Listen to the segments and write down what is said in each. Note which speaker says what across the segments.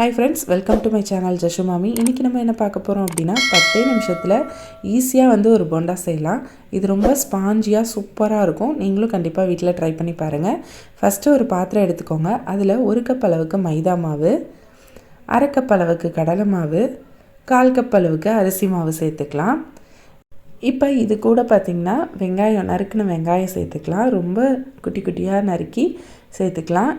Speaker 1: Hi friends welcome to my channel Jashumami இன்றைக்கி நம்ம என்ன பார்க்க போகிறோம் அப்படின்னா பத்தே நிமிஷத்தில் ஈஸியாக வந்து ஒரு போண்டா செய்யலாம். இது ரொம்ப ஸ்பாஞ்சியாக சூப்பராக இருக்கும். நீங்களும் கண்டிப்பாக வீட்டில் ட்ரை பண்ணி பாருங்கள் ஃபஸ்ட்டு ஒரு பாத்திரம் எடுத்துக்கோங்க. அதில் ஒரு கப் அளவுக்கு மைதா மாவு அரை கப் அளவுக்கு கடலை மாவு கால் கப் அளவுக்கு அரிசி மாவு சேர்த்துக்கலாம். இப்போ இது கூட பார்த்திங்கன்னா வெங்காயம் நறுக்குன வெங்காயம் சேர்த்துக்கலாம். ரொம்ப குட்டி குட்டியாக நறுக்கி சேர்த்துக்கலாம்.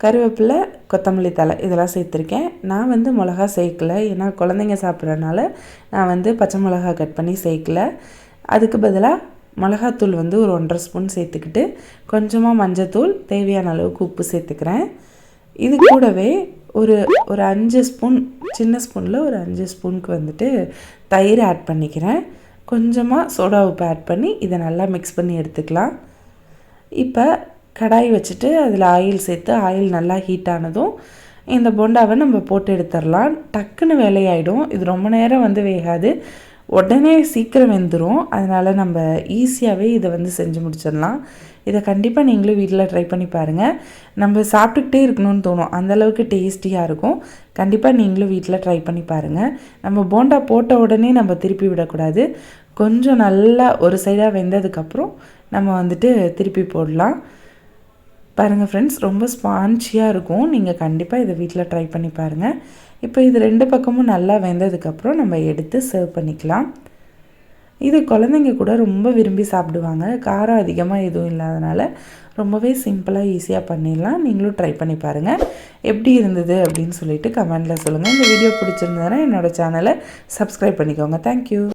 Speaker 1: கருவேப்பிலை கொத்தமல்லி தலை இதெல்லாம் சேர்த்துருக்கேன். நான் வந்து மிளகா சேர்க்கலை. ஏன்னா குழந்தைங்க சாப்பிட்றதுனால நான் வந்து பச்சை மிளகா கட் பண்ணி சேர்க்கல. அதுக்கு பதிலாக மிளகாத்தூள் வந்து ஒரு ஒன்றரை ஸ்பூன் சேர்த்துக்கிட்டு கொஞ்சமாக மஞ்சத்தூள் தேவையான அளவுக்கு உப்பு சேர்த்துக்கிறேன். இது கூடவே ஒரு ஒரு அஞ்சு ஸ்பூன் சின்ன ஸ்பூனில் ஒரு அஞ்சு ஸ்பூனுக்கு வந்துட்டு தயிர் ஆட் பண்ணிக்கிறேன். கொஞ்சமாக சோடா உப்பு ஆட் பண்ணி இதை நல்லா மிக்ஸ் பண்ணி எடுத்துக்கலாம். இப்போ கடாய் வச்சுட்டு அதில் ஆயில் சேர்த்து ஆயில் நல்லா ஹீட் ஆனதும் இந்த போண்டாவை நம்ம போட்டு எடுத்துடலாம். டக்குன்னு வேலையாயிடும். இது ரொம்ப நேரம் வந்து வேகாது. உடனே சீக்கிரம் வெந்துடும் அதனால் நம்ம ஈஸியாகவே இதை வந்து செஞ்சு முடிச்சிடலாம். இதை கண்டிப்பாக நீங்களும் வீட்டில் ட்ரை பண்ணி பாருங்கள் நம்ம சாப்பிட்டுக்கிட்டே இருக்கணும்னு தோணும். அந்தளவுக்கு டேஸ்டியாக இருக்கும். கண்டிப்பாக நீங்களும் வீட்டில் ட்ரை பண்ணி பாருங்கள் நம்ம போண்டா போட்ட உடனே நம்ம திருப்பி விடக்கூடாது. கொஞ்சம் நல்லா ஒரு சைடாக வெந்ததுக்கப்புறம் நம்ம வந்துட்டு திருப்பி போடலாம். பாருங்கள் ஃப்ரெண்ட்ஸ் ரொம்ப ஸ்பான்ச்சியாக இருக்கும். நீங்கள் கண்டிப்பாக இதை வீட்டில் ட்ரை பண்ணி பாருங்கள் இப்போ இது ரெண்டு பக்கமும் நல்லா வெந்ததுக்கப்புறம் நம்ம எடுத்து சர்வ் பண்ணிக்கலாம். இது குழந்தைங்க கூட ரொம்ப விரும்பி சாப்பிடுவாங்க. காரம் அதிகமாக எதுவும் இல்லாதனால ரொம்பவே சிம்பிளாக ஈஸியாக பண்ணிடலாம். நீங்களும் ட்ரை பண்ணி பாருங்கள் எப்படி இருந்தது அப்படின்னு சொல்லிட்டு கமெண்டில் சொல்லுங்கள் இந்த வீடியோ பிடிச்சிருந்ததுன்னா என்னோடய சேனலை சப்ஸ்கிரைப் பண்ணிக்கோங்க. தேங்க்யூ